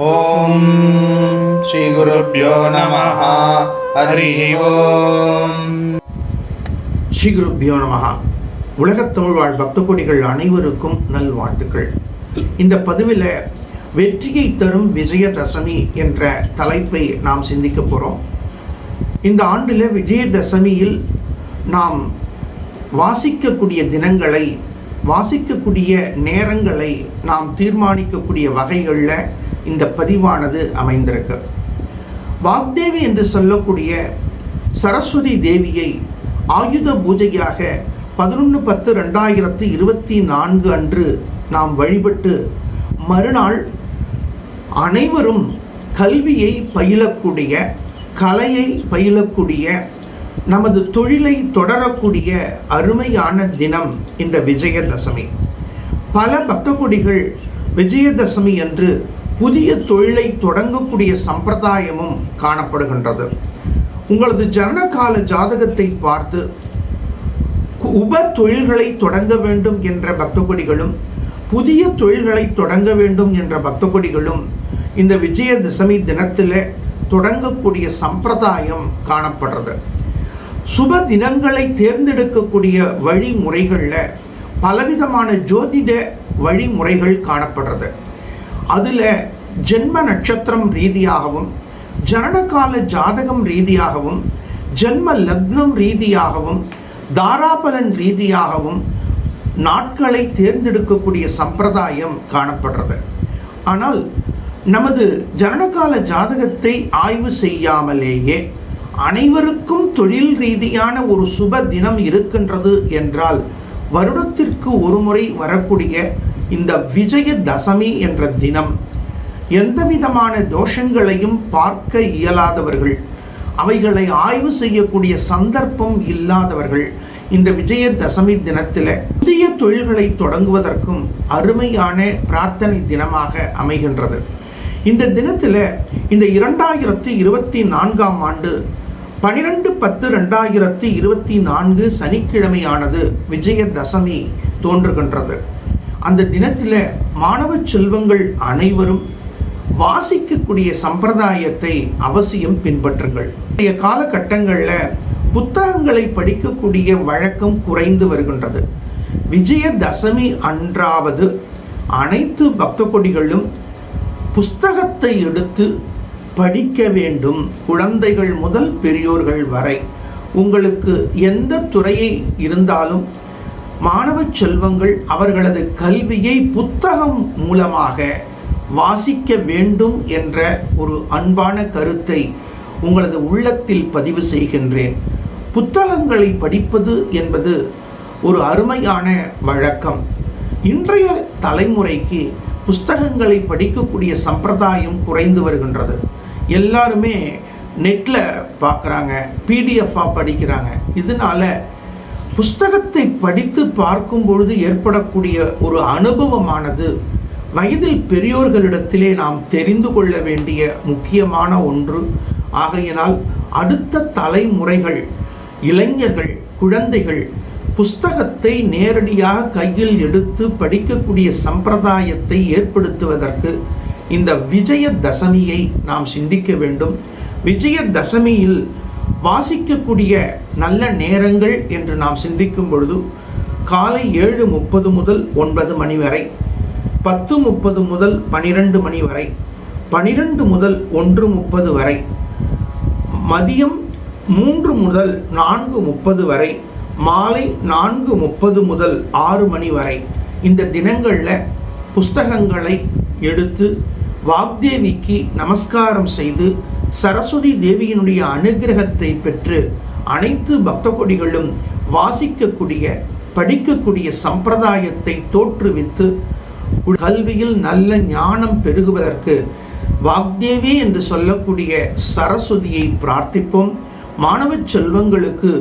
ॐ श्रीगुरुभ्यो नमः हरिः ओम् ஸ்ரீ குருப்பியோ நமஹா உலகத் தமிழ் வாழ் பக்த கொடிகள் அனைவருக்கும் நல்வாழ்த்துக்கள் இந்த பதிவில் வெற்றியை தரும் விஜயதசமி என்ற தலைப்பை நாம் சிந்திக்க போகிறோம் இந்த ஆண்டில் விஜயதசமியில் நாம் வாசிக்கக்கூடிய தினங்களை வாசிக்கக்கூடிய நேரங்களை நாம் தீர்மானிக்கக்கூடிய வகைகளில் இந்த பதிவானது அமைந்திருக்கு. வாக்தேவி என்று சொல்லக்கூடிய சரஸ்வதி தேவியை ஆயுத பூஜையாக பதினொன்று பத்து ரெண்டாயிரத்தி இருபத்தி நான்கு அன்று நாம் வழிபட்டு மறுநாள் அனைவரும் கல்வியை பயிலக்கூடிய கலையை பயிலக்கூடிய நமது தொழிலை தொடரக்கூடிய அருமையான தினம் இந்த விஜயதசமி. பல பக்தகுடிகள் விஜயதசமி அன்று புதிய தொழிலை தொடங்கக்கூடிய சம்பிரதாயமும் காணப்படுகின்றது. உங்களது ஜனனகால ஜாதகத்தை பார்த்து கு- உப தொழில்களை தொடங்க வேண்டும் என்ற பக்தகுடிகளும் புதிய தொழில்களை தொடங்க வேண்டும் என்ற பக்தகுடிகளும் இந்த விஜயதசமி தினத்தில் தொடங்கக்கூடிய சம்பிரதாயம் காணப்படுறது. சுப தினங்களை தேர்ந்தெடுக்கக்கூடிய வழிமுறைகளில் பலவிதமான ஜோதிட வழிமுறைகள் காணப்படுறது. அதில் ஜென்ம நட்சத்திரம் ரீதியாகவும் ஜனனகால ஜாதகம் ரீதியாகவும் ஜென்ம லக்னம் ரீதியாகவும் தாராபலன் ரீதியாகவும் நாட்களை தேர்ந்தெடுக்கக்கூடிய சம்பிரதாயம் காணப்படுறது. ஆனால் நமது ஜனனகால ஜாதகத்தை ஆய்வு செய்யாமலேயே அனைவருக்கும் தொழில் ரீதியான ஒரு சுப தினம் இருக்கின்றது என்றால் வருடத்திற்கு ஒரு முறை வரக்கூடிய இந்த விஜய தசமி என்ற தினம் எந்த விதமான தோஷங்களையும் பார்க்க இயலாதவர்கள். அவைகளை ஆய்வு செய்யக்கூடிய சந்தர்ப்பம் இல்லாதவர்கள். இந்த விஜயதசமி தினத்தில் புதிய தொழில்களை தொடங்குவதற்கும் அருமையான பிரார்த்தனை தினமாக அமைகின்றது. இந்த தினத்தில் இந்த இரண்டாயிரத்தி இருபத்தி நான்காம் ஆண்டு பனிரெண்டு பத்து ரெண்டாயிரத்தி இருபத்தி நான்கு சனிக்கிழமையானது விஜயதசமி தோன்றுகின்றது. அந்த தினத்தில் மாணவ செல்வங்கள் அனைவரும் வாசிக்கக்கூடிய சம்பிரதாயத்தை அவசியம் பின்பற்றுங்கள். இன்றைய காலகட்டங்களில் புத்தகங்களை படிக்கக்கூடிய வழக்கம் குறைந்து வருகின்றது. விஜயதசமி அன்றாவது அனைத்து பக்த கொடிகளும் புஸ்தகத்தை எடுத்து படிக்க வேண்டும். குழந்தைகள் முதல் பெரியோர்கள் வரை. உங்களுக்கு எந்த துறையை இருந்தாலும் மாணவ செல்வங்கள் அவர்களது கல்வியை புத்தகம் மூலமாக வாசிக்க வேண்டும் என்ற ஒரு அன்பான கருத்தை உங்களது உள்ளத்தில் பதிவு செய்கின்றேன். புத்தகங்களை படிப்பது என்பது ஒரு அருமையான வழக்கம். இன்றைய தலைமுறைக்கு புஸ்தகங்களை படிக்கக்கூடிய சம்பிரதாயம் குறைந்து வருகின்றது. எல்லாருமே நெட்டில் பார்க்குறாங்க பிடிஎஃபாக படிக்கிறாங்க. இதனால புஸ்தகத்தை படித்து பார்க்கும் பொழுது ஏற்படக்கூடிய ஒரு அனுபவமானது வயதில் பெரியோர்களிடத்திலே நாம் தெரிந்து கொள்ள வேண்டிய முக்கியமான ஒன்று. ஆகையினால் அடுத்த தலைமுறைகள் இளைஞர்கள் குழந்தைகள் புஸ்தகத்தை நேரடியாக கையில் எடுத்து படிக்கக்கூடிய சம்பிரதாயத்தை ஏற்படுத்துவதற்கு இந்த விஜய தசமியை நாம் சிந்திக்க வேண்டும். விஜய தசமியில் வாசிக்கக்கூடிய நல்ல நேரங்கள் என்று நாம் சிந்திக்கும் பொழுது காலை ஏழு முப்பது முதல் ஒன்பது மணி வரை பத்து முப்பது முதல் பனிரெண்டு மணி வரை. பனிரெண்டு முதல் ஒன்று முப்பது வரை. மதியம் மூன்று முதல் நான்கு முப்பது வரை. மாலை நான்கு முப்பது முதல் ஆறு மணி வரை. இந்த தினங்களில் புஸ்தகங்களை எடுத்து வாக்தேவிக்கு நமஸ்காரம் செய்து சரஸ்வதி தேவியினுடைய அனுகிரகத்தை பெற்று அனைத்து பக்த கொடிகளும் வாசிக்கக்கூடிய படிக்கக்கூடிய சம்பிரதாயத்தை தோற்றுவித்து கல்வியில் நல்ல ஞானம் பெருகுவதற்கு வாக்தேவி என்று சொல்லக்கூடிய சரஸ்வதியை பிரார்த்திப்போம். மாணவ செல்வங்களுக்கு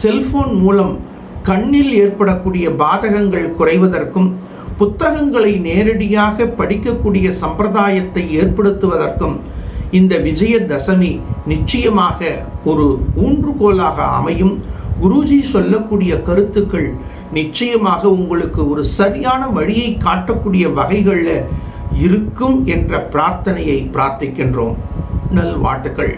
செல்போன் மூலம் கண்ணில் ஏற்படக்கூடிய பாதகங்கள் குறைவதற்கும் புத்தகங்களை நேரடியாக படிக்கக்கூடிய சம்பிரதாயத்தை ஏற்படுத்துவதற்கும் இந்த விஜயதசமி நிச்சயமாக ஒரு ஊன்றுகோலாக அமையும். குருஜி சொல்லக்கூடிய கருத்துக்கள் நிச்சயமாக உங்களுக்கு ஒரு சரியான வழியை காட்டக்கூடிய வகைகளில் இருக்கும் என்ற பிரார்த்தனையை பிரார்த்திக்கின்றோம். நல்வாழ்த்துக்கள்.